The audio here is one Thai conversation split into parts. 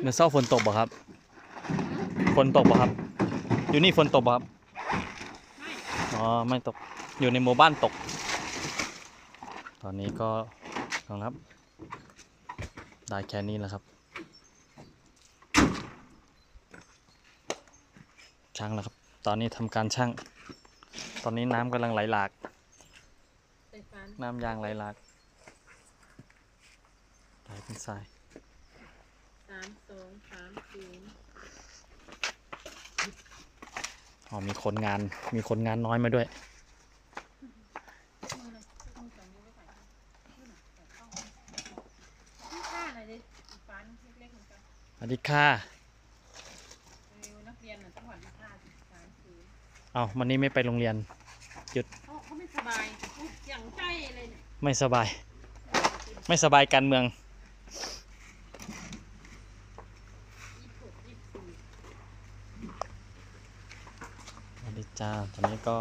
เมื่อเช้าฝนตกบ่ครับ ฝนตกบ่ครับ อยู่นี่ฝนตกบ่ครับไม่อ๋อ ไม่ตก อยู่ในหมู่บ้านตก ตอนนี้ก็ลองครับ ได้แค่นี้แล้วครับ ช่างแล้วครับ ตอนนี้ทำการช่าง ตอนนี้น้ำกำลังไหลหลากไฟฟ้าน้ำยางไหลหลากไหลเป็นทราย สามสองสามศูนย์อ๋อมีคนงานมีคนงานน้อยมาด้วยต้องสองนิ้วไว้ใส่นู่นน่ะใส่เข้าที่ค่าอะไรดิไฟฟ้าเล็กๆเหมือนกันสวัสดีค่ะเออนักเรียนน่ะต้องหวัดที่ค่าสิสามศูนย์เอาวันนี้ไม่ไปโรงเรียนเขาเขาไม่สบายอุ๊ยอย่างใจเลยเนี่ยไม่สบาย ไม่สบายการเมือง ยี่สิบหกยี่สิบสี่ สวัสดี จ้าตอนนี้ก็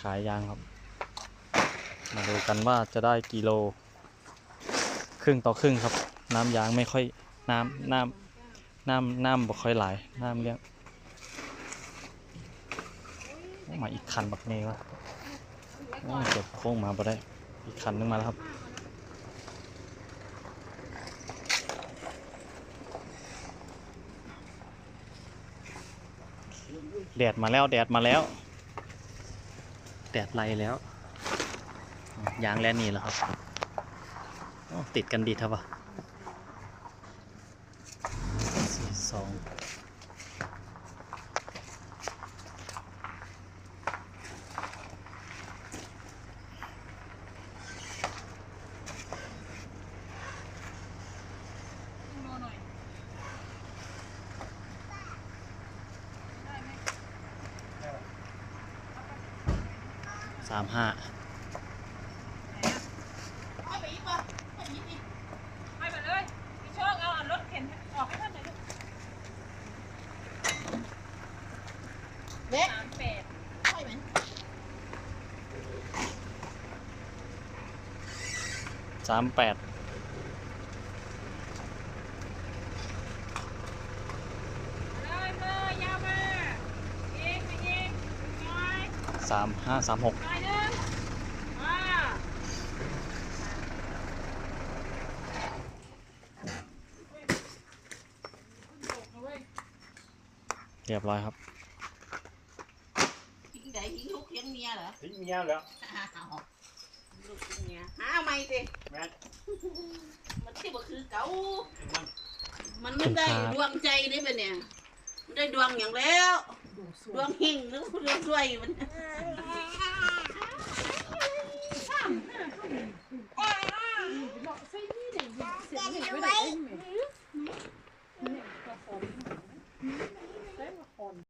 ขายยางครับ มาดูกันว่าจะได้กิโล ครึ่งต่อครึ่งครับ น้ำยางไม่ค่อยน้ำน้ำน้ำน้ำบ่ค่อยไหลน้ำเลี้ยงโอ้มาอีกคันบักเนวะเก็บโค้งมาบ่ได้ อีกคันนึงมาแล้วครับ แดดมาแล้วแดดมาแล้ว แดดไล่แล้ว ยางแลนนี่แล้วครับ ติดกันดีครับวะสี่สอง โลหน่อยได้ไหม สามห้า เอาไปอีกป่ะเอาไปอีกอีกไปไปเลยพี่โชคเอาอันรถเข็นออกให้ท่านห สามห้าเล็กสามแปด ใช่ไหม สามแปด เลยเบอร์ยาวมาเองไปเองน้อย สามห้าสามหกน้อยหนึงอ่าเรียบร้อยครับทิ้งไหนทิ้งลูกทิ้งเมียเหรอทิ้งเมียแล้วอ้าวลูกทิ้งเมียหาเอาใหม่สิแม่มันที่บ่คือเก่ามันมันไม่ได้ดวงใจได้ปะเนี่ย มันได้ดวงอย่างแล้ว ดวงหิ่งหรือดวงรวยมันเสียงเห็นไว้ไหน